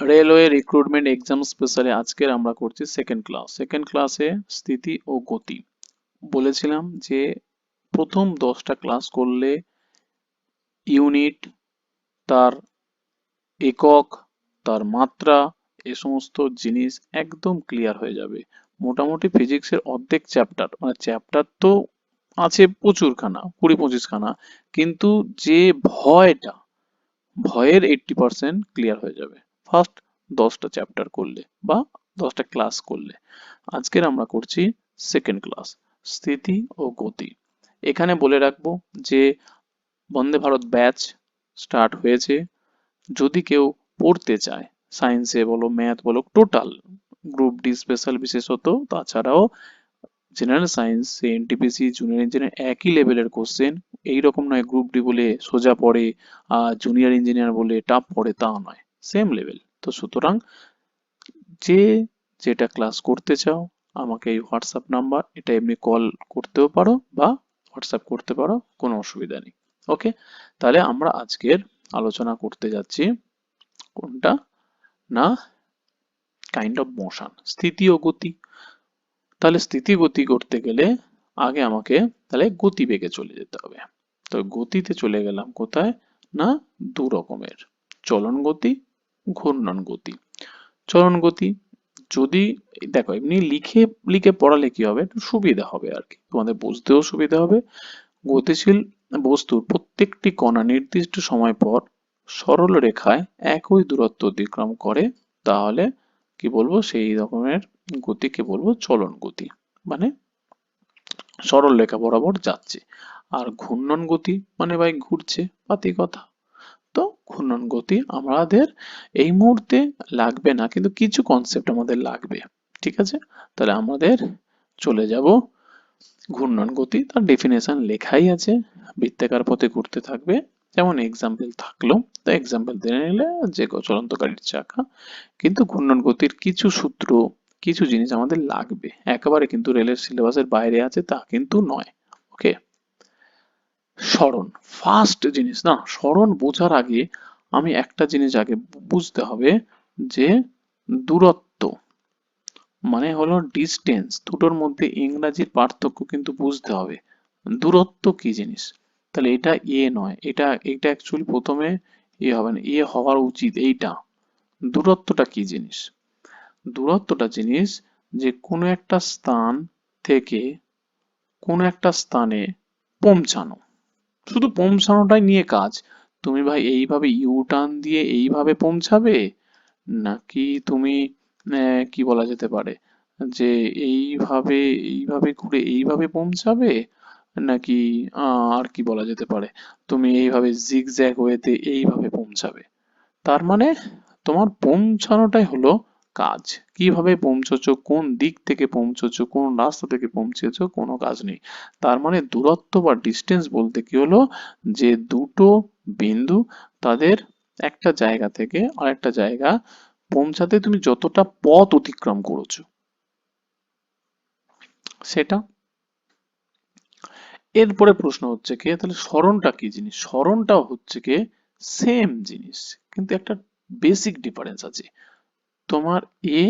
Railway recruitment exam স্পেশালে আজকের আমরা করছি সেকেন্ড ক্লাস সেকেন্ড ক্লাসে স্থিতি ও গতি। বলেছিলাম যে প্রথম দশটা ক্লাস করলে ইউনিট তার একক, তার মাত্রা, এ সমস্ত জিনিস একদম ক্লিয়ার হয়ে যাবে। মোটামুটি ফিজিক্সের অর্ধেক চ্যাপ্টার মানে চ্যাপ্টার তো আছে প্রচুরখানা, কুড়ি পঁচিশখানা, কিন্তু যে ভয়টা, ভয়ের এইটটি পার্সেন্ট ক্লিয়ার হয়ে যাবে। ফার্স্ট দশটা চ্যাপ্টার করলে বা দশটা ক্লাস করলে। আজকের আমরা করছি সেকেন্ড ক্লাস, স্থিতি ও গতি। এখানে বলে রাখব যে, বন্দে ভারত ব্যাচ স্টার্ট হয়েছে। যদি কেউ পড়তে চায়, সায়েন্সে বলো, ম্যাথ বলো, টোটাল গ্রুপ ডি স্পেশাল বিশেষত, তাছাড়াও general science NTPC junior engineer, একই লেভেলের কোশ্চেন, এইরকম নয়, গ্রুপ ডি বলে সোজা পড়ে, আর জুনিয়র ইঞ্জিনিয়ার বলে টাফ পড়ে, তা নয়। Same level. তো সুতরাং যে যেটা ক্লাস করতে চাও, আমাকে এই হোয়াটসঅ্যাপ নাম্বার এটা এমনি কল করতেও পারো বা হোয়াটসঅ্যাপ করতে পারো, কোনো অসুবিধা নেই। ওকে তাহলে আমরা আজকের আলোচনা করতে যাচ্ছি কোনটা? না কাইন্ড অফ মোশন স্থিতি ও গতি। তাহলে স্থিতি গতি করতে গেলে আগে আমাকে তাহলে গতি বেগে চলে যেতে হবে। তো গতিতে চলে গেলাম কোথায়? না, দু রকমের। চলন গতি ঘূর্ণন গতি। চলন গতি, যদি, দেখো, এমনি লিখে লিখে পড়ালে কি হবে? একটু সুবিধা হবে আর কি তোমাদের বুঝতেও সুবিধা হবে। গতিশীল বস্তুর প্রত্যেকটি কণা নির্দিষ্ট সময় পর সরল রেখায় একই দূরত্ব অতিক্রম করে। তাহলে কি বলব? সেই রকমের গতিকে বলব চলন গতি। মানে সরল রেখা বরাবর যাচ্ছে। আর ঘূর্ণন গতি মানে ভাই ঘুরছে পাতি কথা। ঘূর্ণন গতি আমাদের এই মুহূর্তে লাগবে না, কিন্তু কিছু কনসেপ্ট আমাদের লাগবে, ঠিক আছে? তাহলে আমাদের চলে যাব ঘূর্ণন গতি। তার ডেফিনেশন লেখাই আছে, বৃত্তাকার পথে ঘুরতে থাকবে, যেমন এক্সাম্পল থাকল। তো এক্সাম্পল দিয়ে নিলে যে চলন্ত গাড়ির চাকা, কিন্তু ঘূর্ণন গতির কিছু সূত্র, কিছু জিনিস আমাদের লাগবে। একেবারে কিন্তু রেলের সিলেবাসের বাইরে আছে, তা কিন্তু নয় ওকে স্মরণ ফার্স্ট জিনিস না, স্মরণ বোঝার আগে আমি একটা জিনিস আগে বুঝতে হবে যে দূরত্ব মানে হলো ডিস্টেন্স দুটোর মধ্যে ইংরাজির পার্থক্য কিন্তু বুঝতে হবে। দূরত্ব কি জিনিস? তাহলে এটা এ নয়, এটা এটা অ্যাকচুয়ালি প্রথমে এ হবে না এ হওয়ার উচিত এইটা। দূরত্বটা কি জিনিস? দূরত্বটা জিনিস যে কোনো একটা স্থান থেকে কোনো একটা স্থানে পৌঁছানো। শুধু পৌঁছানোটাই নিয়ে কাজ। তুমি ভাই এইভাবে ইউ টার্ন দিয়ে এইভাবে পৌঁছাবে? নাকি তুমি কি বলা যেতে পারে? যে এইভাবে এইভাবে ঘুরে এইভাবে পৌঁছাবে? নাকি আর কি বলা যেতে পারে? তুমি এইভাবে জিগজ্যাগ ওয়েতে এইভাবে পৌঁছাবে। তার মানে তোমার পৌঁছানোটাই হলো কাজ? কীভাবে পৌঁছছো? কোন দিক থেকে পৌঁছছো? কোন রাস্তা থেকে পৌঁছেছো? কোনো কাজ নেই। তার মানে দূরত্ব বা ডিস্টেন্স বলতে কি হলো? যে দুটো বিন্দু তাদের একটা জায়গা থেকে আরেকটা জায়গা পৌঁছাতে তুমি যতটা পথ অতিক্রম করেছ। সেটা? এরপরে প্রশ্ন হচ্ছে কি, তাহলে স্মরণটা কি জিনিস? স্মরণটা হচ্ছে কি সেম জিনিস, কিন্তু একটা বেসিক ডিফারেন্স আছে। তোমার এ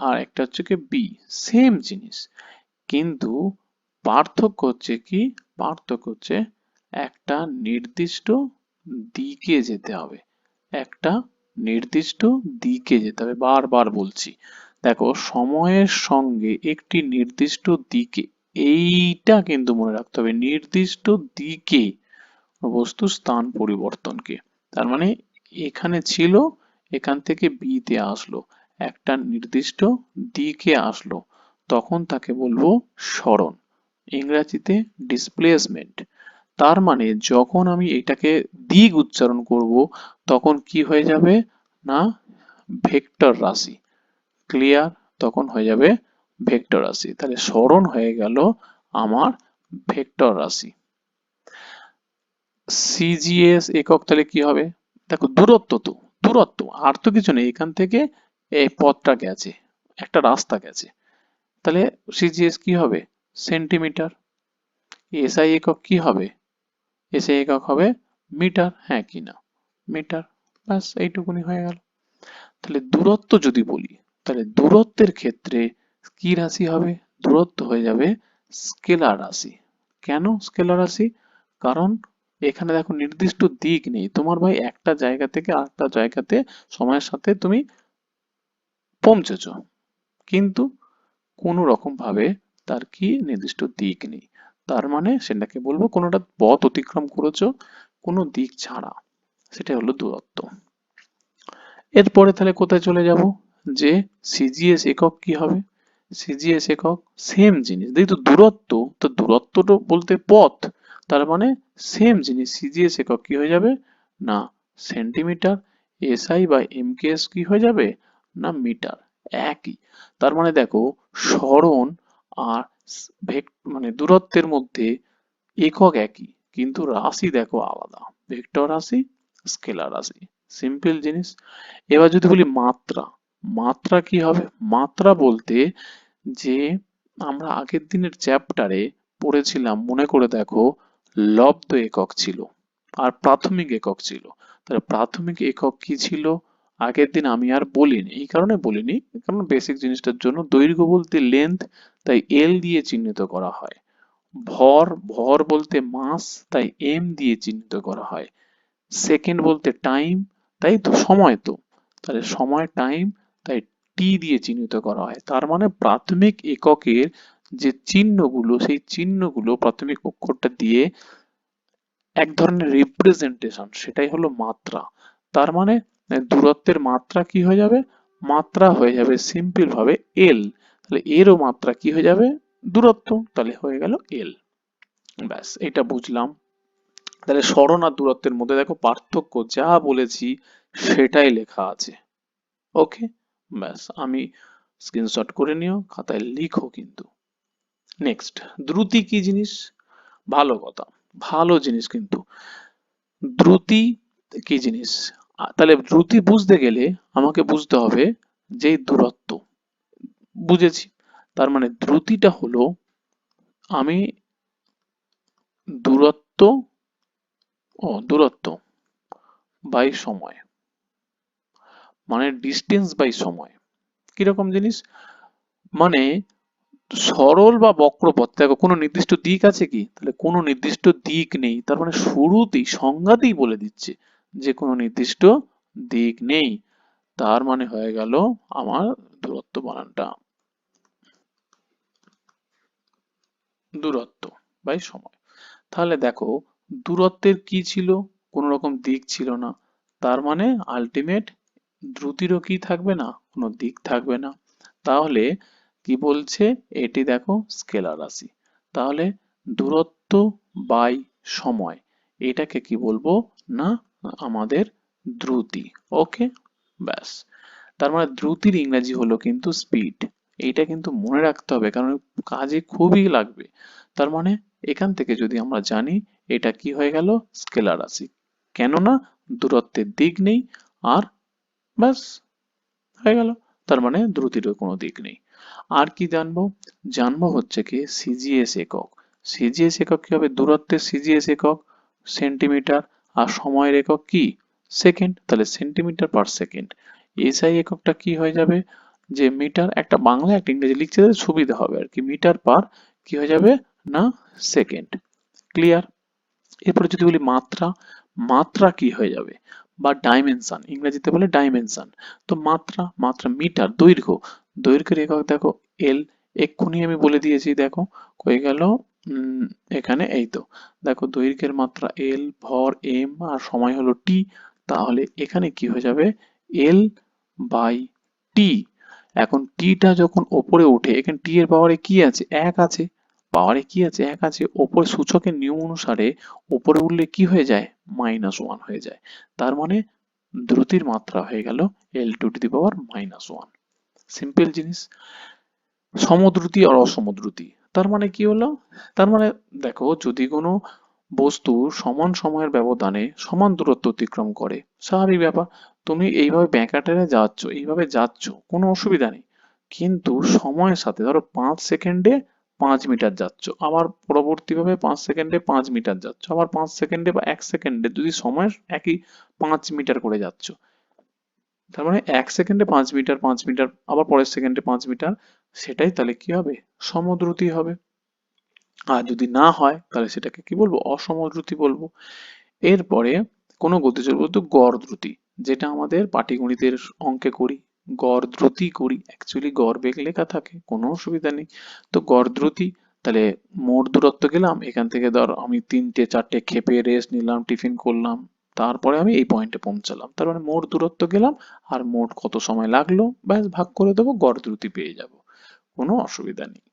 আর একটা হচ্ছে বি সেম জিনিস। কিন্তু পার্থক্য হচ্ছে কি, পার্থক্য হচ্ছে একটা নির্দিষ্ট দিকে যেতে হবে। একটা নির্দিষ্ট দিকে যেতে হবে। বারবার বলছি। দেখো, সময়ের সঙ্গে একটি নির্দিষ্ট দিকে, এইটা কিন্তু মনে রাখতে হবে। নির্দিষ্ট দিকে বস্তু স্থান পরিবর্তনকে। তার মানে এখানে ছিল এখান থেকে বিতে আসলো। একটা নির্দিষ্ট দিকে আসলো। তখন তাকে বলব স্মরণ, ইংরেজিতে ডিসপ্লেসমেন্ট তার মানে যখন আমি এটাকে দিক উচ্চারণ করব, তখন কি হয়ে যাবে? না, ভেক্টর রাশি। ক্লিয়ার? তখন হয়ে যাবে ভেক্টর রাশি। তাহলে স্মরণ হয়ে গেল আমার ভেক্টর রাশি। সিজিএস একক তাহলে কি হবে? দেখো, দূরত্ব তো। দূরত্ব। আর তো কিছু নেই, এখান থেকে এই পথটা গেছে, একটা রাস্তা গেছে। তাহলে সিজিএস কি হবে? সেন্টিমিটার। এসআই একক কি হবে? এসআই একক হবে মিটার হ্যাঁ কি না? মিটার, ব্যাস এইটুকুনি হয়ে গেল। তাহলে দূরত্ব যদি বলি, তাহলে দূরত্বের ক্ষেত্রে কি রাশি হবে? দূরত্ব হয়ে যাবে স্কেলার রাশি। কেন স্কেলার রাশি? কারণ এখানে দেখো নির্দিষ্ট দিক নেই। তোমার ভাই একটা জায়গা থেকে আরেকটা জায়গাতে সময়ের সাথে তুমি পৌঁছেছ। কিন্তু কোনো রকম ভাবে তার কি নির্দিষ্ট দিক নেই। তার মানে সেটাকে বলব কোনোটা পথ অতিক্রম করেছ, কোনো দিক ছাড়া। সেটা হলো দূরত্ব। এরপরে তাহলে কোথায় চলে যাব? যে সিজিএস একক কি হবে? সিজিএস একক সেম জিনিস। দেখি তো দূরত্ব, তো দূরত্বটা বলতে পথ। তার মানে সেম জিনিস সিজিএস একক কি হয়ে যাবে? না সেন্টিমিটার এসআই বা এমকেএস কি হয়ে যাবে? না মিটার একই। তার মানে দেখো সরণ আর মানে দূরত্বের মধ্যে একক একই, কিন্তু রাশি দেখো আলাদা। ভেক্টর রাশি, স্কেলার রাশি সিম্পল জিনিস। এবার যদি বলি মাত্রা মাত্রা কি হবে? মাত্রা বলতে যে আমরা আগের দিনের চ্যাপ্টারে পড়েছিলাম, মনে করে দেখো লব্ধ একক ছিল আর প্রাথমিক একক ছিল। তাহলে প্রাথমিক একক কি ছিল? আগের দিন আমি আর বলিনি। এই কারণে বলিনি, কারণ বেসিক জিনিসটার জন্য দৈর্ঘ্য বলতে লেন্থ তাই এল দিয়ে চিহ্নিত করা হয়। ভর ভর বলতে মাস তাই এম দিয়ে চিহ্নিত করা হয়। সেকেন্ড বলতে টাইম তাই তো সময় তো। তাহলে সময় টাইম তাই টি দিয়ে চিহ্নিত করা হয়। তার মানে প্রাথমিক এককের যে চিহ্নগুলো, সেই চিহ্নগুলো প্রাথমিক অক্ষরটা দিয়ে এক ধরনের রিপ্রেজেন্টেশন সেটাই হলো মাত্রা। তার মানে দূরত্বের মাত্রা কি হয়ে যাবে? মাত্রা হয়ে যাবে সিম্পল ভাবে এল তাহলে এরও মাত্রা কি হয়ে যাবে? দূরত্ব। তাহলে হয়ে গেল এল ব্যাস, এটা বুঝলাম। তাহলে সরণ আর দূরত্বের মধ্যে দেখো পার্থক্য যা বলেছি, সেটাই লেখা আছে। ওকে ব্যাস, আমি স্ক্রিনশট করে নিও, খাতায় লিখো কিন্তু। নেক্সট দ্রুতি কি জিনিস? ভালো কথা, ভালো জিনিস কিন্তু। দ্রুতি কি জিনিস? তাহলে দ্রুতি বুঝতে গেলে আমাকে বুঝতে হবে যে দূরত্ব। বুঝেছি। তার মানে দ্রুতিটা হলো আমি দূরত্ব ও দূরত্ব বাই সময়। মানে ডিস্টেন্স বাই সময়। কীরকম জিনিস? মানে সরল বা বক্রপথ, দেখো কোনো নির্দিষ্ট দিক আছে কি? তাহলে কোনো নির্দিষ্ট দিক নেই, তার মানে শুরুতেই, সংজ্ঞাতেই বলে দিচ্ছে যে কোনো নির্দিষ্ট দিক নেই। তার মানে হয়ে গেল আমার দূরত্ব বানানটা। দূরত্ব বাই সময়। তাহলে দেখো, দূরত্বের কি ছিল? কোনো রকম দিক ছিল না। তার মানে আলটিমেট দ্রুতিরও কি থাকবে না? কোনো দিক থাকবে না। তাহলে কি বলছে? এটি দেখো স্কেলার রাশি। তাহলে দূরত্ব বাই সময়, এটাকে কি বলব? না, আমাদের দ্রুতি। ওকে? ব্যাস। তার মানে দ্রুতির ইংরেজি হলো কিন্তু স্পিড এইটা কিন্তু মনে রাখতে হবে, কারণ কাজে খুবই লাগবে। তার মানে এখান থেকে যদি আমরা জানি, এটা কি হয়ে গেল? স্কেলার রাশি। কেননা দূরত্বের দিক নেই, আর ব্যাস, হয়ে গেল। তার মানে দ্রুতিরও কোনো দিক নেই। আর কি জানব? জানব হচ্ছে কি সিজিএস একক। সিজিএস একক কি হবে? দূরত্বের সিজিএস একক সেন্টিমিটার আর সময়ের একক কি? সেকেন্ড তাহলে সেন্টিমিটার পার সেকেন্ড এসআই এককটা কি হয়ে যাবে? যে মিটার একটা বাংলা একটা ইংরেজি লিখতে সুবিধা হবে আর কি। মিটার পার কি হয়ে যাবে? না সেকেন্ড ক্লিয়ার এরপরে যদি বলি মাত্রা মাত্রা কি হয়ে যাবে? বা ডাইমেনশন ইংরেজিতে বলে ডাইমেনশন তো মাত্রা মাত্রা মিটার দৈর্ঘ্য। দৈর্ঘ্যের একক, দেখো এল এক্ষুনি আমি বলে দিয়েছি, দেখো, হয়ে গেল এখানে এই তো। দেখো দৈর্ঘ্যের মাত্রা এল ভর এম আর সময় হলো টি তাহলে এখানে কি হয়ে যাবে? এল বাই টি এখন টিটা যখন ওপরে ওঠে, এখানে টি এর পাওয়ারে কি আছে? এক আছে। পাওয়ারে কি আছে? এক আছে। ওপরে সূচকের নিয়ম অনুসারে ওপরে উঠলে কি হয়ে যায়? মাইনাস ওয়ান হয়ে যায়। তার মানে দ্রুতির মাত্রা হয়ে গেল L to to the power minus one simple জিনিস। সমদ্রুতি আর অসমদ্রুতি। তার মানে কি হলো? তার মানে দেখো, যদি কোনো বস্তু সমান সময়ের ব্যবধানে সমান দূরত্ব অতিক্রম করে, স্বাভাবিক ব্যাপার। তুমি এইভাবে ব্যাঁকাটেরে যাচ্ছ, এইভাবে যাচ্ছ, কোনো অসুবিধা নেই। কিন্তু সময়ের সাথে, ধরো পাঁচ সেকেন্ডে পাঁচ মিটার যাচ্ছ, আবার পরবর্তীভাবে পাঁচ সেকেন্ডে পাঁচ মিটার যাচ্ছ, আবার পাঁচ সেকেন্ডে বা এক সেকেন্ডে যদি সময় একই পাঁচ মিটার করে যাচ্ছ তার মানে এক সেকেন্ডে পাঁচ মিটার পাঁচ মিটার, আবার পরের সেকেন্ডে পাঁচ মিটার, সেটাই তাহলে কি হবে? সমদ্রুতি হবে। আর যদি না হয়, তাহলে সেটাকে কি বলব? অসমদ্রুতি বলব। এরপরে কোনো গতিজড় বস্তু গড় দ্রুতি যেটা আমাদের পাটিগণিতের অঙ্কে করি। গড় দ্রুতি করি। অ্যাকচুয়ালি গড় বেগ লেখা থাকে, কোনো অসুবিধা নেই। তো গড় দ্রুতি তাহলে মোট দূরত্ব গেলাম। এখান থেকে ধর আমি তিনটে, চারটে খেপে রেস্ট নিলাম, টিফিন করলাম। তারপরে আমি এই পয়েন্টে পৌঁছালাম। তার মানে মোট দূরত্ব গেলাম, আর মোট কত সময় লাগল, ব্যাস ভাগ করে দেবো, গড় দ্রুতি পেয়ে যাব। কোনো অসুবিধা নেই।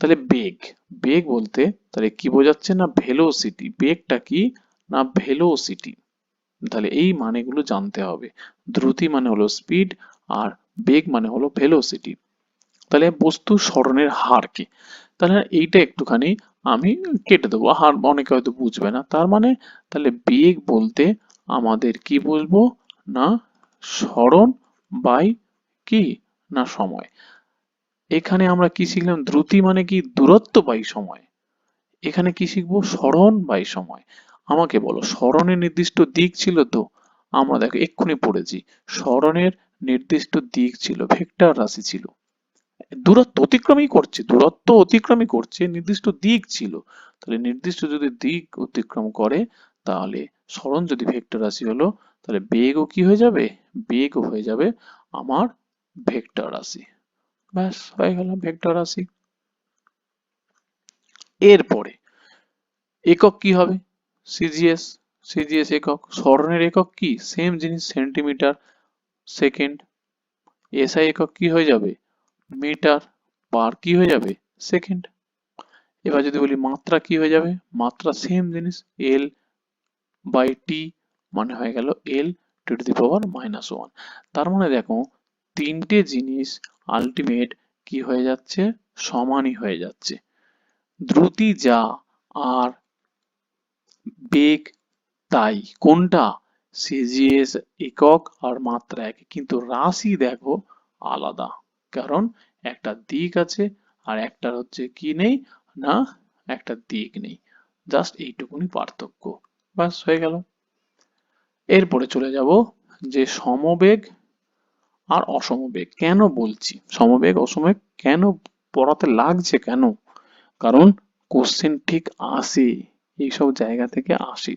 তাহলে বেগ বেগ বলতে তাহলে কি বোঝাচ্ছে না ভেলোসিটি বেগটা কি? না ভেলোসিটি তাহলে এই মানেগুলো জানতে হবে। দ্রুতি মানে হলো স্পিড আর বেগ মানে হলো ভেলোসিটি তাহলে বস্তু স্মরণের হার কি? তাহলে এইটা একটুখানি আমি কেটে দেবো। হার অনেকে হয়তো বুঝবে না। তার মানে তাহলে বেগ বলতে আমাদের কি বুঝব? না স্মরণ বাই কি? না সময়। এখানে আমরা কি শিখলাম? দ্রুতি মানে কি? দূরত্ব বাই সময়। এখানে কি শিখব? স্মরণ বাই সময়। আমাকে বলো, স্মরণের নির্দিষ্ট দিক ছিল তো? আমরা দেখো, এক্ষুনি পড়েছি। স্মরণের নির্দিষ্ট দিক ছিল, ভেক্টর রাশি ছিল। দূরত্ব অতিক্রমই করছে, দূরত্ব অতিক্রমই করছে, নির্দিষ্ট দিক ছিল। তাহলে নির্দিষ্ট যদি দিক অতিক্রম করে, তাহলে স্মরণ যদি ভেক্টর রাশি হলো, তাহলে বেগও কি হয়ে যাবে? বেগও হয়ে যাবে আমার ভেক্টর রাশি। ব্যাস, হয়ে গেল ভেক্টর রাশি। এরপরে একক কি হবে? সিজিএস সিজিএস একক। স্মরণের একক কি? সেম জিনিস সেন্টিমিটার সেকেন্ড এসআই একক কি হয়ে যাবে? মিটার পার কি হয়ে যাবে? সেকেন্ড এবার যদি বলি মাত্রা কি হয়ে যাবে? মাত্রা সেম জিনিস এল বাই টি মানে হয়ে গেল L to the power minus one তার মানে দেখো, তিনটে জিনিস আলটিমেট কি হয়ে যাচ্ছে? সমানই হয়ে যাচ্ছে। দ্রুতি যা আর বেগ তাই। কোনটা? সিজিএস একক আর মাত্রা এক। কিন্তু রাশি দেখো আলাদা। কারণ একটা দিক আছে আর একটা হচ্ছে কি নেই না একটা দিক নেই। জাস্ট এইটুকুনি পার্থক্য। ব্যাস, হয়ে গেল। এরপরে চলে যাব যে সমবেগ আর অসমবেগ। কেন বলছি? সমবেগ, অসমবেগ কেন পড়াতে লাগছে কেন? কারণ কোশ্চেন ঠিক আসে, এইসব জায়গা থেকে আসে।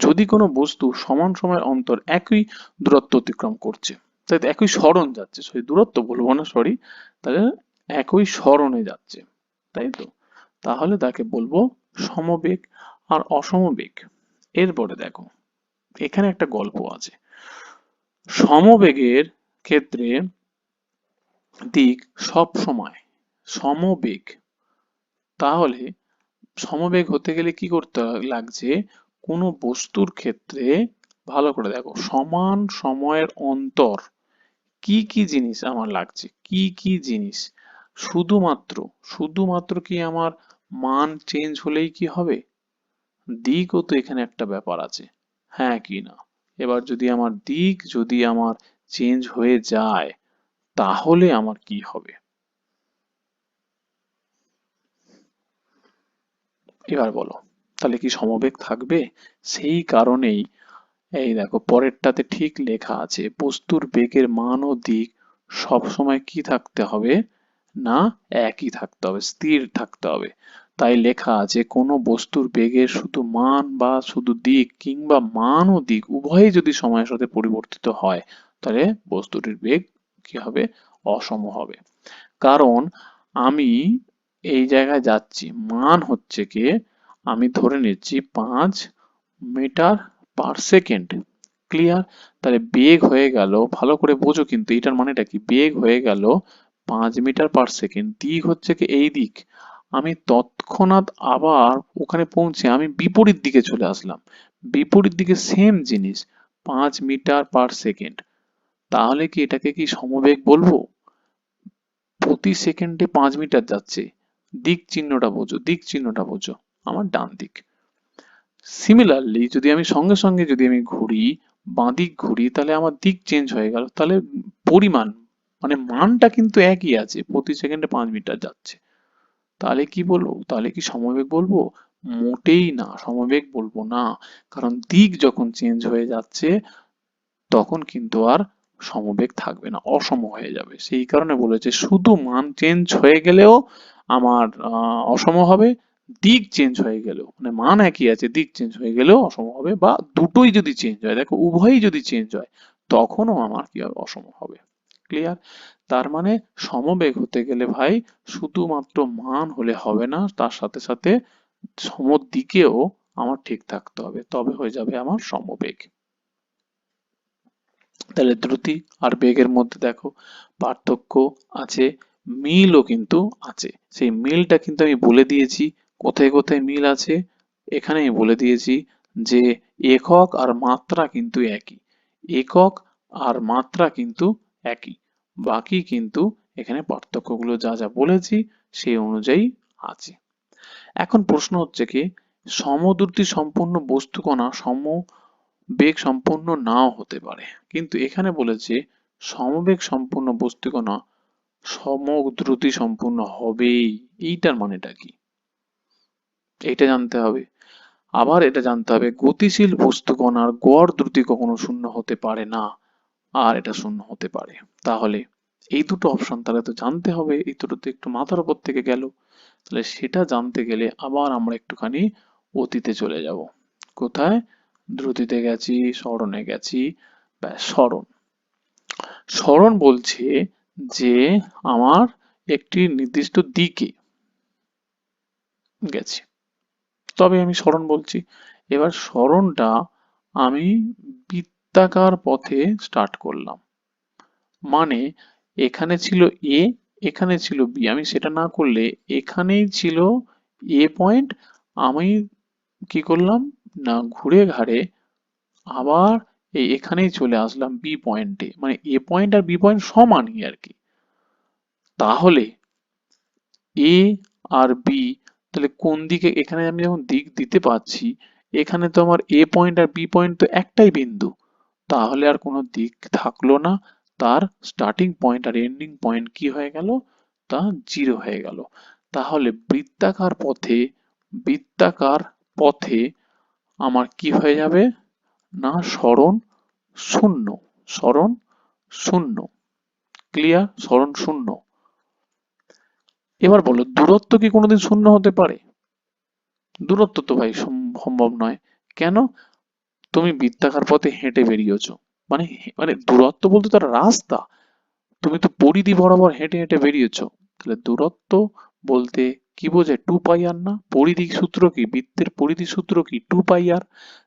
যদি কোনো বস্তু সমান সময় অন্তর একই দূরত্ব অতিক্রম করছে একই স্মরণ যাচ্ছে। সরি, দূরত্ব বলব না, সরি। তাহলে একই স্মরণে যাচ্ছে, তাই তো? তাহলে তাকে বলব সমবেগ আর অসমবেগ। এরপরে দেখো, এখানে একটা গল্প আছে। সমবেগের ক্ষেত্রে দিক সব সময় সমবেগ। তাহলে সমবেগ হতে গেলে কি করতে লাগছে? কোনো বস্তুর ক্ষেত্রে, ভালো করে দেখো, সমান সময়ের অন্তর কি কি জিনিস আমার লাগছে? কি কি জিনিস? শুধুমাত্র শুধুমাত্র কি আমার মান চেঞ্জ হলেই কি হবে? দিকও তো এখানে একটা ব্যাপার আছে। হ্যাঁ কি না? এবার যদি আমার দিক যদি আমার চেঞ্জ হয়ে যায়, তাহলে আমার কি হবে? এবার বলো, তাহলে কি সমবেগ থাকবে? সেই কারণেই এই দেখো, পরেরটাতে ঠিক লেখা আছে, বস্তুর বেগের মান ও দিক সবসময় কি থাকতে হবে? না, একই থাকতে হবে, স্থির থাকতে হবে। তাই লেখা আছে, কোনো বস্তুর বেগের শুধু মান বা শুধু দিক কিংবা মান ও দিক উভয়ই যদি সময়ের সাথে পরিবর্তিত হয়, তাহলে বস্তুটির বেগ কি হবে? অসম হবে। কারণ আমি এই জায়গায় যাচ্ছি, মান হচ্ছে কি? আমি ধরে নিচ্ছি পাঁচ মিটার পার সেকেন্ড ক্লিয়ার তাহলে বেগ হয়ে গেল, ভালো করে বোঝো কিন্তু এটার মানেটা কি? বেগ হয়ে গেল পাঁচ মিটার পার সেকেন্ড দিক হচ্ছে কি এই দিক। আমি তৎক্ষণাৎ আবার ওখানে পৌঁছে আমি বিপরীত দিকে চলে আসলাম। বিপরীত দিকে সেম জিনিস, পাঁচ মিটার পার সেকেন্ড তাহলে কি এটাকে কি সমবেগ বলব? প্রতি সেকেন্ডে পাঁচ মিটার যাচ্ছে। দিক চিহ্নটা বোঝো, দিক চিহ্নটা বোঝো। আমার ডান দিক। সিমিলারলি যদি আমি সঙ্গে সঙ্গে যদি আমি ঘুরি, বাঁ দিক ঘুরি, তাহলে আমার দিক চেঞ্জ হয়ে গেল। তাহলে পরিমাণ মানে মানটা কিন্তু একই আছে। প্রতি সেকেন্ডে পাঁচ মিটার যাচ্ছে। তাহলে কি বলব? তাহলে কি সমবেগ বলব? মোটেই না, সমবেগ বলব না। কারণ দিক যখন চেঞ্জ হয়ে যাচ্ছে, তখন কিন্তু আর সমবেগ থাকবে না, অসম হয়ে যাবে। সেই কারণে বলেছে, শুধু মান চেঞ্জ হয়ে গেলেও আমার অসম হবে দিক চেঞ্জ হয়ে গেলেও মানে মান একই আছে, দিক চেঞ্জ হয়ে গেলেও অসম হবে বা দুটোই যদি চেঞ্জ হয়, দেখো উভয়ই যদি চেঞ্জ হয়, তখনও আমার কি হবে, অসম হবে। ক্লিয়ার তার মানে সমবেগ হতে গেলে ভাই শুধুমাত্র মান হলে হবে না, তার সাথে সাথে সমদিকেও আমার ঠিক থাকতে হবে, তবে হয়ে যাবে আমার সমবেগ। তাহলে দ্রুতি আর বেগের মধ্যে দেখো পার্থক্য আছে, মিলও কিন্তু আছে। সেই মিলটা কিন্তু আমি বলে দিয়েছি কোথায় কোথায় মিল আছে? এখানে আমি বলে দিয়েছি যে একক আর মাত্রা কিন্তু একই। একক আর মাত্রা কিন্তু একই। বাকি কিন্তু এখানে পার্থক্যগুলো যা যা বলেছি সেই অনুযায়ী আছে। এখন প্রশ্ন হচ্ছে কি সমদ্রুতি সম্পূর্ণ বস্তুকণা সম বেগ সম্পন্ন নাও হতে পারে। কিন্তু এখানে বলেছে সমবেগ সম্পূর্ণ বস্তুকণা সমদ্রুতি সম্পূর্ণ হবেই। এইটার মানেটা কি? এইটা জানতে হবে। আবার এটা জানতে হবে, গতিশীল বস্তুকণার গড় দ্রুতি কখনো শূন্য হতে পারে না। আর এটা শূন্য হতে পারে। তাহলে এই দুটো অপশন তাহলে তো জানতে হবে, এই দুটো তো একটু মাথার উপর থেকে গেল। তাহলে সেটা জানতে গেলে আবার আমরা একটুখানি অতীতে চলে যাব। কোথায়? দ্রুতিতে গেছি, স্মরণে গেছি স্মরণ। স্মরণ বলছে যে আমার একটি নির্দিষ্ট দিকে গেছি। তবে আমি স্মরণ বলছি, এবার স্মরণটা আমি বৃত্তাকার পথে স্টার্ট করলাম। মানে এখানে ছিল এ এখানে ছিল বি আমি সেটা না করলে এখানেই ছিল এ পয়েন্ট আমি কি করলাম? না, ঘুরে ঘাড়ে আবার এই এখানেই চলে আসলাম বি পয়েন্টে মানে এ পয়েন্ট আর বি পয়েন্ট সমানই আর কি। তাহলে এ আর বি তাহলে কোন দিকে, এখানে আমি যখন দিক দিতে পারছি, এখানে তো আমার এ পয়েন্ট আর বি পয়েন্ট তো একটাই বিন্দু। তাহলে আর কোনো দিক থাকল না। তার স্টার্টিং পয়েন্ট আর এন্ডিং পয়েন্ট কি হয়ে গেল? তা জিরো হয়ে গেল। তাহলে বৃত্তাকার পথে বৃত্তাকার পথে আমার কি হয়ে যাবে? না, স্মরণ শূন্য স্মরণ শূন্য। ক্লিয়ার স্মরণ শূন্য। এবার বলো, দূরত্ব কি কোনোদিন শূন্য হতে পারে? দূরত্ব তো ভাই সম্ভব নয়। কেন? তুমি বৃত্তাকার পথে হেঁটে বেরিয়েছো। মানে মানে দূরত্ব বলতে তার রাস্তা। তুমি তো পরিধি বরাবর হেঁটে হেঁটে বেরিয়েছো। তাহলে দূরত্ব বলতে কি বোঝায়? টু পাই আর না? পরিধি সূত্র কি? বৃত্তের পরিধি সূত্র কি? Two pi r?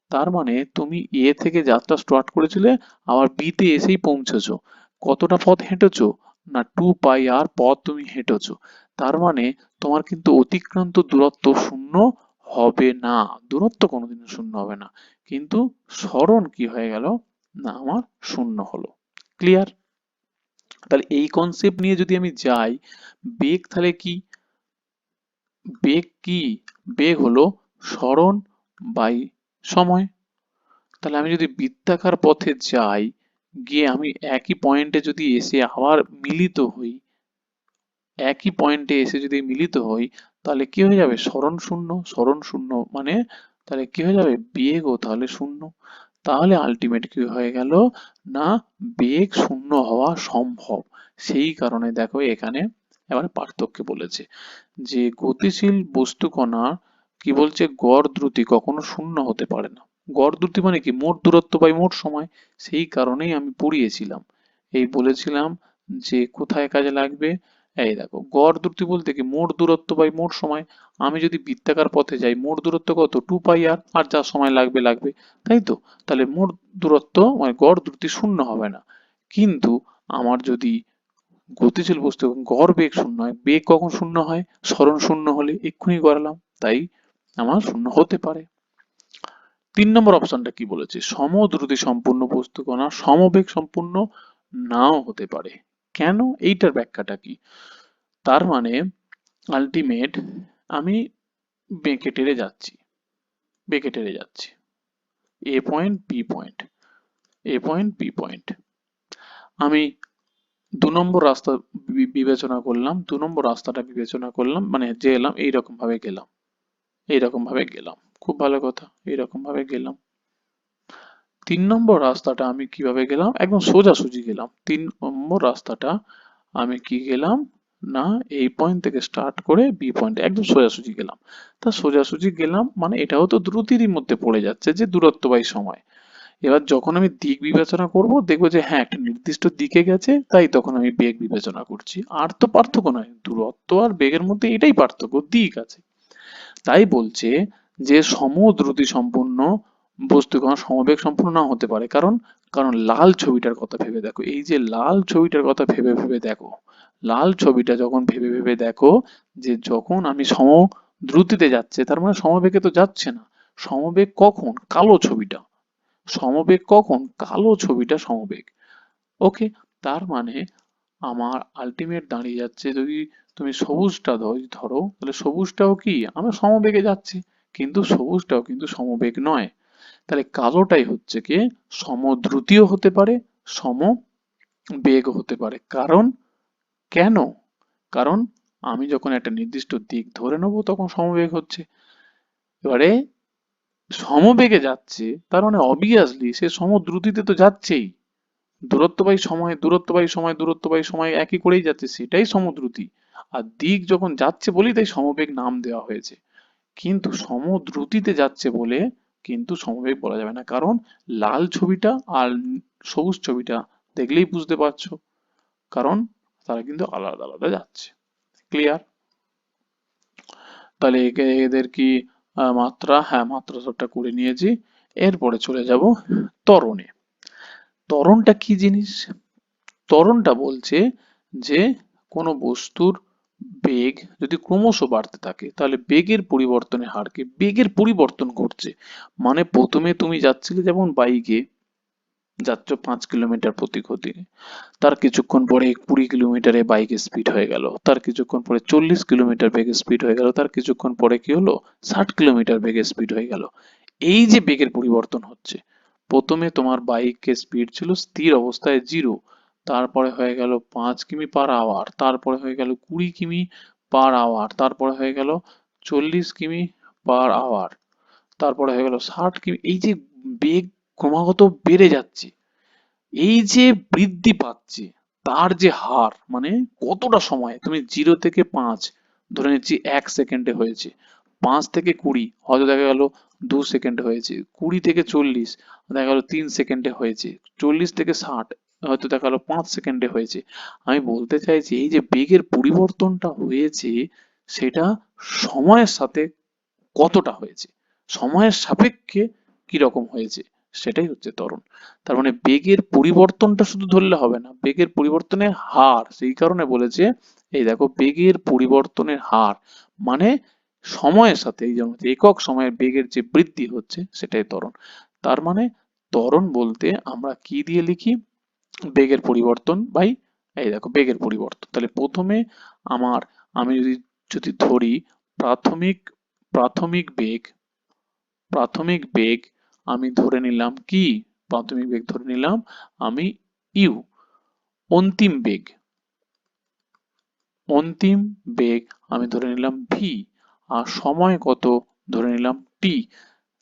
তার মানে তুমি এ থেকে যাত্রা স্টার্ট করেছিলে, আবার বি তে এসেই পৌঁছেছো। কতটা পথ হেঁটেছো? না, টু পাই আর পথ তুমি হেঁটেছো। তার মানে তোমার কিন্তু অতিক্রান্ত দূরত্ব শূন্য হবে না। দূরত্ব কোনোদিনও শূন্য হবে না। কিন্তু স্মরণ কি হয়ে গেল? না, আমার শূন্য হলো। ক্লিয়ার তাহলে এই কনসেপ্ট নিয়ে যদি আমি যাই, বেগ তাহলে কি? বেগ কি? বেগ হলো স্মরণ বাই সময়। তাহলে আমি যদি বৃত্তাকার পথে যাই, গিয়ে আমি একই পয়েন্টে যদি এসে আবার মিলিত হই একই পয়েন্টে এসে যদি মিলিত হই, তাহলে কি হয়ে যাবে? স্মরণ শূন্য স্মরণ শূন্য মানে তাহলে কি হয়ে যাবে? বেগও তাহলে শূন্য। তাহলে আলটিমেট কি হয়ে গেল? না বেগ শূন্য হওয়া সম্ভব। সেই কারণে দেখো এখানে এবার পার্থক্য বলেছে যে গতিশীল বস্তুকণা কি বলছে? গড় দ্রুতি কখনো শূন্য হতে পারে না। গড় দ্রুতি মানে কি? মোট দূরত্ব বাই মোট সময়। সেই কারণেই আমি পড়িয়েছিলাম। এই বলেছিলাম যে কোথায় কাজে লাগবে? এই দেখো, গড় দ্রুতি বলতে কি? মোট দূরত্ব বাই মোট সময়। আমি যদি বৃত্তাকার পথে যাই, মোট দূরত্ব কত? টু পাই আর আর যা সময় লাগবে লাগবে। তাই তো? তাহলে মোট দূরত্ব মানে গড় দ্রুতি শূন্য হবে না। কিন্তু আমার যদি গতিশীল বস্তু গড় বেগ শূন্য হয়, বেগ কখন শূন্য হয়? স্মরণ শূন্য হলে এক্ষুনি করালাম তাই আমার শূন্য হতে পারে। তিন নম্বর অপশনটা কি বলেছে? সমদ্রুতি সম্পূর্ণ বস্তু কণা সমবেগ সম্পূর্ণ নাও হতে পারে। কেন এইটার ব্যাখ্যাটা কি? তার মানে আলটিমেট আমি বেঁকে টেরে যাচ্ছি। বেঁকে টেরে যাচ্ছি। A point B point A point B point আমি দু নম্বর রাস্তা বিবেচনা করলাম, দু নম্বর রাস্তাটা বিবেচনা করলাম মানে যে এলাম এইরকম ভাবে গেলাম। এইরকম ভাবে গেলাম। খুব ভালো কথা এইরকম ভাবে গেলাম। তিন নম্বর রাস্তাটা আমি কীভাবে গেলাম? একদম সোজাসুজি গেলাম। তিন নম্বর রাস্তাটা আমি কি গেলাম? না এই পয়েন্ট থেকে স্টার্ট করে বি পয়েন্টে একদম সোজাসুজি গেলাম। তা সোজাসুজি গেলাম মানে এটাও তো দ্রুতিরই মধ্যে পড়ে যাচ্ছে যে দূরত্ব বাই সময়। এবার যখন আমি দিক বিবেচনা করব, দেখব যে হ্যাঁ একটা নির্দিষ্ট দিকে গেছে, তাই তখন আমি বেগ বিবেচনা করছি। আর তো পার্থক্য নয়, দূরত্ব আর বেগের মধ্যে এটাই পার্থক্য, দিক আছে। তাই বলছে যে সমদ্রুতি সম্পূর্ণ বস্তু কোনো সমবেগ সম্পূর্ণ হতে পারে। কারণ কারণ লাল ছবিটার কথা ভেবে দেখো। এই যে লাল ছবিটার কথা ভেবে ভেবে দেখো, লাল ছবিটা যখন ভেবে ভেবে দেখো যে যখন আমি সম দ্রুতিতে যাচ্ছে, তার মানে সমবেগে তো যাচ্ছে না। সমবেগ কখন? কালো ছবিটা। সমবেগ কখন? কালো ছবিটা সমবেগ। ওকে? তার মানে আমার আলটিমেট দাঁড়িয়ে যাচ্ছে যদি তুমি সবুজটা ধরো, তাহলে সবুজটাও কি? আমরা সমবেগে যাচ্ছি। কিন্তু সবুজটাও কিন্তু সমবেগ নয়। তাহলে কালোটাই হচ্ছে কি সমদ্রুতিও হতে পারে সম বেগ হতে পারে। কারণ কেন? কারণ আমি যখন একটা নির্দিষ্ট দিক ধরে নেব তখন সমবেগ হচ্ছে। এবারে সমবেগে যাচ্ছে, তার মানে অবভিয়াসলি সে সমদ্রুতিতে তো যাচ্ছেই। দূরত্ব বাই সময়, দূরত্ব বাই সময়, দূরত্ব বাই সময় একই করেই যাচ্ছে, সেটাই সমদ্রুতি। আর দিক যখন যাচ্ছে বলেই তাই সমবেগ নাম দেওয়া হয়েছে। কিন্তু সমদ্রুতিতে যাচ্ছে বলে কিন্তু সমবেগ বলা যাবে না। কারণ লাল ছবিটা আর সবুজ ছবিটা দেখলেই বুঝতে পারছ। কারণ তারা কিন্তু আলাদা আলাদা যাচ্ছে। ক্লিয়ার তাহলে এদের কি মাত্রা? হ্যাঁ মাত্রা সবটা করে নিয়েছি। এরপরে চলে যাব ত্বরণে। তরণটা কি জিনিস? তরণটা বলছে যে কোনো বস্তুর বেগ যদি ক্রমশ বাড়তে থাকে, তাহলে বেগের পরিবর্তনের হারকে বেগের পরিবর্তন ঘটছে। মানে প্রথমে তুমি যাচ্ছিলে যেমন বাইকে, যাচ্ছ পাঁচ কিলোমিটার প্রতি গতিতে। তার কিছুক্ষণ পরে কুড়ি কিলোমিটারে বাইকের স্পিড হয়ে গেল। তার কিছুক্ষণ পরে চল্লিশ কিলোমিটার বেগে স্পিড হয়ে গেল। তার কিছুক্ষণ পরে কি হলো? ষাট কিলোমিটার বেগে স্পিড হয়ে গেল। এই যে বেগের পরিবর্তন হচ্ছে, প্রথমে তোমার বাইকের স্পিড ছিল স্থির অবস্থায় জিরো তারপরে হয়ে গেল পাঁচ কিমি পার আওয়ার তারপরে হয়ে গেল কুড়ি কিমি পার আওয়ার তারপরে হয়ে গেল চল্লিশ কিমি পার আওয়ার তারপরে হয়ে গেল ষাট কিমি, এই যে বেগ ক্রমাগত বেড়ে যাচ্ছে, এই যে বৃদ্ধি পাচ্ছে, তার যে হার মানে কতটা সময়, তুমি জিরো থেকে পাঁচ, ধরে নিচ্ছি এক সেকেন্ডে হয়েছে, পাঁচ থেকে কুড়ি, হয়তো দেখা গেল দু সেকেন্ড হয়েছে, কুড়ি থেকে চল্লিশ, দেখা গেল তিন সেকেন্ডে হয়েছে, চল্লিশ থেকে ষাট হয়তো দেখা গেল পাঁচ সেকেন্ডে হয়েছে। আমি বলতে চাইছি, এই যে বেগের পরিবর্তনটা হয়েছে, সেটা সময়ের সাথে কতটা হয়েছে? সময়ের সাপেক্ষে কীরকম হয়েছে? সেটাই হচ্ছে ত্বরণ তার মানে বেগের পরিবর্তনটা শুধু ধরলে হবে না, বেগের পরিবর্তনের হার, সেই কারণে বলেছে, এই দেখো, বেগের পরিবর্তনের হার মানে সময়ের সাথে, এই যেমন একক সময়ের বেগের যে বৃদ্ধি হচ্ছে, সেটাই ত্বরণ তার মানে ত্বরণ বলতে আমরা কি দিয়ে লিখি? বেগের পরিবর্তন বাই এই দেখো, বেগের পরিবর্তন। তাহলে প্রথমে আমার, আমি যদি যদি ধরি প্রাথমিক প্রাথমিক বেগ প্রাথমিক বেগ আমি ধরে নিলাম কি? প্রাথমিক বেগ ধরে নিলাম আমি ইউ। অন্তিম বেগ অন্তিম বেগ আমি ধরে নিলাম ভি। আর সময় কত? ধরে নিলাম টি।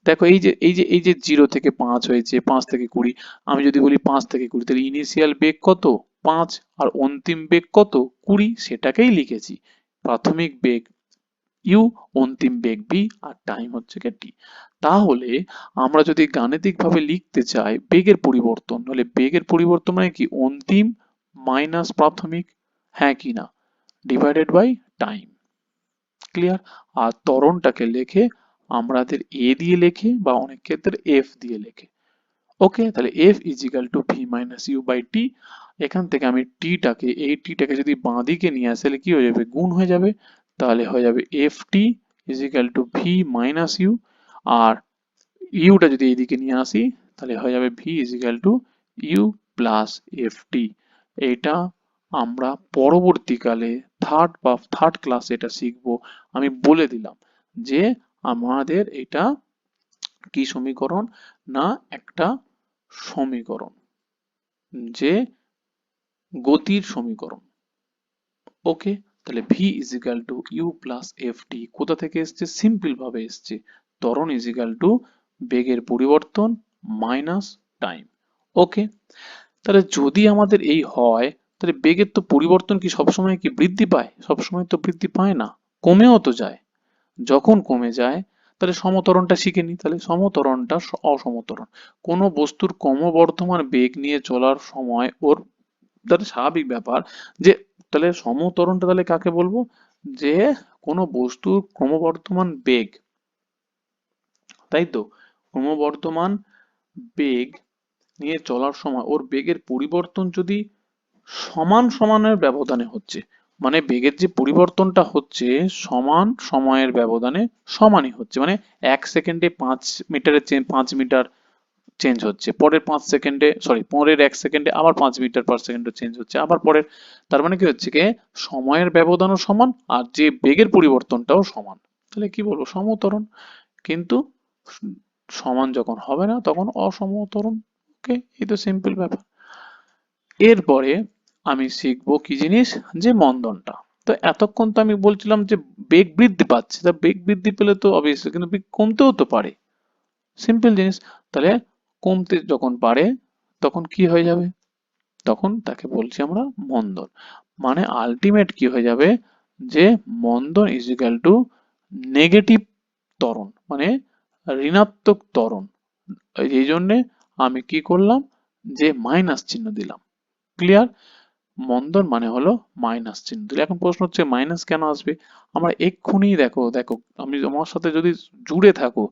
দেখো, এই যে এই যে এই যে জিরো থেকে পাঁচ হয়েছে, পাঁচ থেকে কুড়ি, আমি যদি বলি পাঁচ থেকে কুড়ি, তাহলে ইনিশিয়াল বেগ কত? পাঁচ, আর অন্তিম বেগ কত? কুড়ি, সেটাকেই লিখেছি। প্রাথমিক বেগ ইউ অন্তিম বেগ বি আর টাইম হচ্ছে কি টি তাহলে আমরা যদি গাণিতিকভাবে লিখতে চাই, বেগের পরিবর্তন, তাহলে বেগের পরিবর্তন মানে কি? অন্তিম মাইনাস প্রাথমিক হ্যাঁ কি না? ডিভাইডেড বাই টাইম ক্লিয়ার আর ত্বরণটাকে লেখে আমাদের এ দিয়ে লেখে বা অনেক ক্ষেত্রে এফ দিয়ে লেখে। ওকে তাহলে F is equal to V minus U by T এখান থেকে আমি টিটাকে এই টিটাকে যদি বাঁ দিকে নিয়ে আসে, তাহলে কি হয়ে যাবে? গুণ হয়ে যাবে। তাহলে হয়ে যাবে F T is equal to V minus U আর ইউটা যদি এইদিকে নিয়ে আসি, তাহলে হয়ে যাবে V is equal to U plus F T এটা আমরা পরবর্তীকালে থার্ড বা থার্ড ক্লাসে এটা শিখব। আমি বলে দিলাম যে আমাদের এটা কি সমীকরণ? না, একটা সমীকরণ। যে গতির সমীকরণ। ওকে তাহলে V is equal to U plus F T কোথা থেকে এসছে? সিম্পল ভাবে এসছে। ত্বরণ ইজ ইকাল টু বেগের পরিবর্তন মাইনাস টাইম ওকে তাহলে যদি আমাদের এই হয়, তাহলে বেগের তো পরিবর্তন কি সবসময় কি বৃদ্ধি পায়? সবসময় তো বৃদ্ধি পায় না। কমেও তো যায়। যখন কমে যায়, তাহলে সমতরণটা শিখে নি তাহলে সমতরণটা অসমতরণ। কোনো বস্তুর ক্রমবর্ধমান বেগ নিয়ে চলার সময় ওর তাহলে স্বাভাবিক ব্যাপার যে, তাহলে সমতরণটা তাহলে কাকে বলব? যে, কোনো বস্তুর ক্রমবর্ধমান বেগ। তাই তো? ক্রমবর্ধমান বেগ নিয়ে চলার সময় ওর বেগের পরিবর্তন যদি সমান সমানের ব্যবধানে হচ্ছে মানে বেগের যে পরিবর্তনটা হচ্ছে, সমান সময়ের ব্যবধানে সমানই হচ্ছে। মানে এক সেকেন্ডে পাঁচ মিটারের পাঁচ মিটার চেঞ্জ হচ্ছে। পরের পাঁচ সেকেন্ডে সরি পরের এক সেকেন্ডে আবার পাঁচ মিটার পার সেকেন্ডে চেঞ্জ হচ্ছে। আবার পরের, তার মানে কি হচ্ছে কি? সময়ের ব্যবধানও সমান আর যে বেগের পরিবর্তনটাও সমান। তাহলে কি বলব? সমতরণ। কিন্তু সমান যখন হবে না, তখন অসমতরণ। ওকে এই তো সিম্পল ব্যাপার। এরপরে আমি শিখব কি জিনিস? যে মন্দনটা। তো এতক্ষণ তো আমি বলছিলাম যে বেগ বৃদ্ধি পাচ্ছে। তা বেগ বৃদ্ধি পেলে তো অবভিয়াসলি কিন্তু বেগ কমতেও তো পারে। সিম্পল জিনিস। তাহলে কমতে যখন পারে, তখন কি হয়ে যাবে? তখন তাকে বলছি আমরা মন্দন। মানে আলটিমেট কি হয়ে যাবে? যে মন্দন ইজ ইকাল টু নেগেটিভ ত্বরণ মানে ঋণাত্মক ত্বরণ। এই জন্যে আমি কি করলাম? যে মাইনাস চিহ্ন দিলাম। ক্লিয়ার মন্দন মানে হলো মাইনাস চিহ্ন। দিলে এখন প্রশ্ন হচ্ছে মাইনাস কেন আসবে? আমরা এক্ষুনি দেখো দেখো, আমি আমার সাথে যদি জুড়ে থাকো,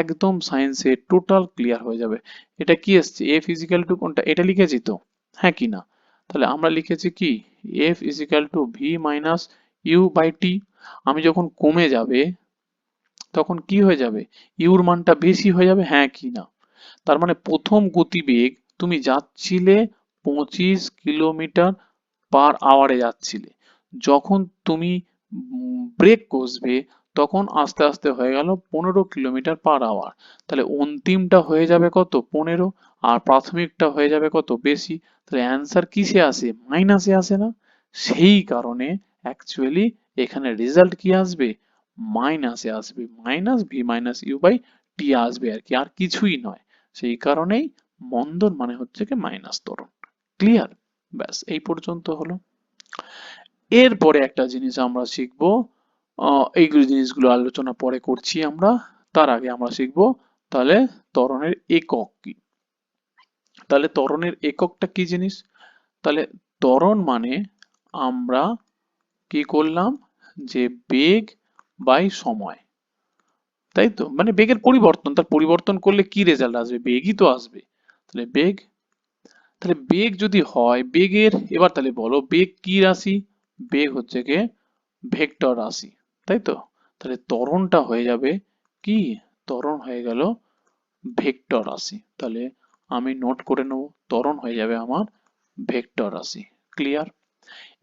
একদম সায়েন্সে টোটাল ক্লিয়ার হয়ে যাবে। এটা কি এসছে? এফ ইজিক্যাল টু কোনটা? এটা লিখেছি তো? হ্যাঁ কি না? তাহলে আমরা লিখেছি কি? F is equal to V minus U by T আমি যখন কমে যাবে, তখন কি হয়ে যাবে? ইউর মানটা বেশি হয়ে যাবে? হ্যাঁ কি না? তার মানে প্রথম গতিবেগ তুমি যাচ্ছিলে পঁচিশ কিলোমিটার পার আওয়ারে যাচ্ছিলে। যখন তুমি ব্রেক কষবে, তখন আস্তে আস্তে হয়ে গেল পনেরো কিলোমিটার পার আওয়ার তাহলে অন্তিমটা হয়ে যাবে কত? পনেরো। আর প্রাথমিকটা হয়ে যাবে কত? বেশি। তাহলে অ্যান্সার কিসে আসে? মাইনাসে আসে না। সেই কারণে অ্যাকচুয়ালি এখানে রেজাল্ট কি আসবে? মাইনাসে আসবে। Minus V minus U by T আসবে আর কি। আর কিছুই নয়। সেই কারণেই মন্দন মানে হচ্ছে কি মাইনাস ত্বরণ ক্লিয়ার ব্যাস, এই পর্যন্ত হলো। এরপরে একটা জিনিস আমরা শিখব এইগুলো জিনিসগুলো আলোচনা পরে করছি আমরা, তার আগে আমরা শিখব তাহলে ত্বরণের একক কি। তাহলে ত্বরণের এককটা কি জিনিস? তাহলে ত্বরণ মানে আমরা কি করলাম? যে বেগ বাই সময়। তাই তো? মানে বেগের পরিবর্তন, তার পরিবর্তন করলে কি রেজাল্ট আসবে? বেগই তো আসবে। তাহলে বেগ তাহলে বেগ যদি হয়, বেগের, এবার তাহলে বলো বেগ কি রাশি? বেগ হচ্ছে গিয়ে ভেক্টর রাশি, তাই তো? তাহলে ত্বরণটা হয়ে যাবে কি? ত্বরণ হয়ে গেল ভেক্টর রাশি। তাহলে আমি নোট করে নেব, ত্বরণ হয়ে যাবে আমার ভেক্টর রাশি। ক্লিয়ার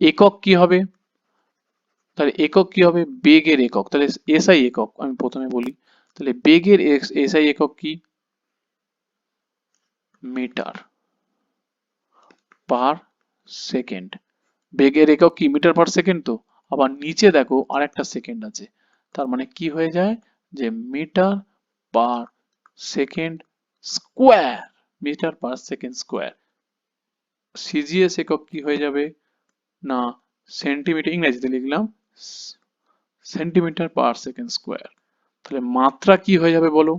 একক কি হবে? তাহলে একক কি হবে? বেগের একক। তাহলে এসআই একক, আমি প্রথমে বলি। তাহলে বেগের এসআই একক কি? মিটার। পার সেকেন্ড বেগের একক কি মিটার পার সেকেন্ড তো? আবার নিচে দেখো আরেকটা সেকেন্ড আছে। তার মানে কি হয়ে যায়? যে metre per second square metre per second square CGS একক কি হয়ে যাবে? না সেন্টিমিটার ইংরেজিতে লিখলাম সেন্টিমিটার পার সেকেন্ড স্কোয়ার তাহলে মাত্রা কি হয়ে যাবে বলো?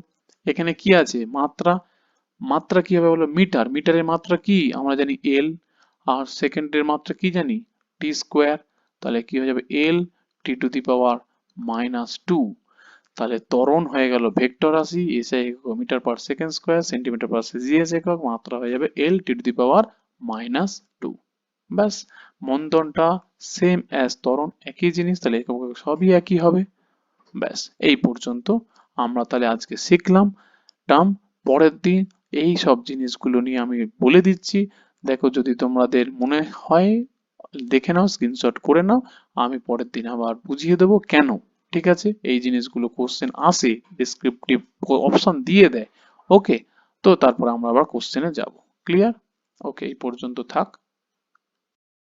এখানে কি আছে? মাত্রা মাত্রা কি হবে বলো? মিটার। মিটারের মাত্রা কি? আমরা জানি এল আর সেকেন্ডের মাত্রা কি জানি? টি স্কোয়ার তাহলে কি হয়ে যাবে? L T to the power minus two তাহলে ত্বরণ হয়ে গেল ভেক্টর রাশি। এসআই একক metre per second square centimetre per GS একক, মাত্রা হয়ে যাবে L T to the power minus two ব্যাস, মন্দনটা সেম অ্যাজ ত্বরণ, একই জিনিস, তাহলে একক সবই একই হবে। ব্যাস, এই পর্যন্ত। আমরা তাহলে আজকে শিখলাম। টার্ম পরের দিন এই সব জিনিসগুলো নিয়ে আমি বলে দিচ্ছি। দেখো, যদি তোমাদের মনে হয়, দেখে নাও স্ক্রিনশট করে নাও, আমি পরের দিন আবার বুঝিয়ে দেবো কেন, ঠিক আছে? এই জিনিসগুলো কোশ্চেন আসে ডিসক্রিপটিভ অপশন দিয়ে দেয়। ওকে তো তারপর আমরা আবার কোশ্চেনে যাব। ক্লিয়ার ওকে এই পর্যন্ত থাক।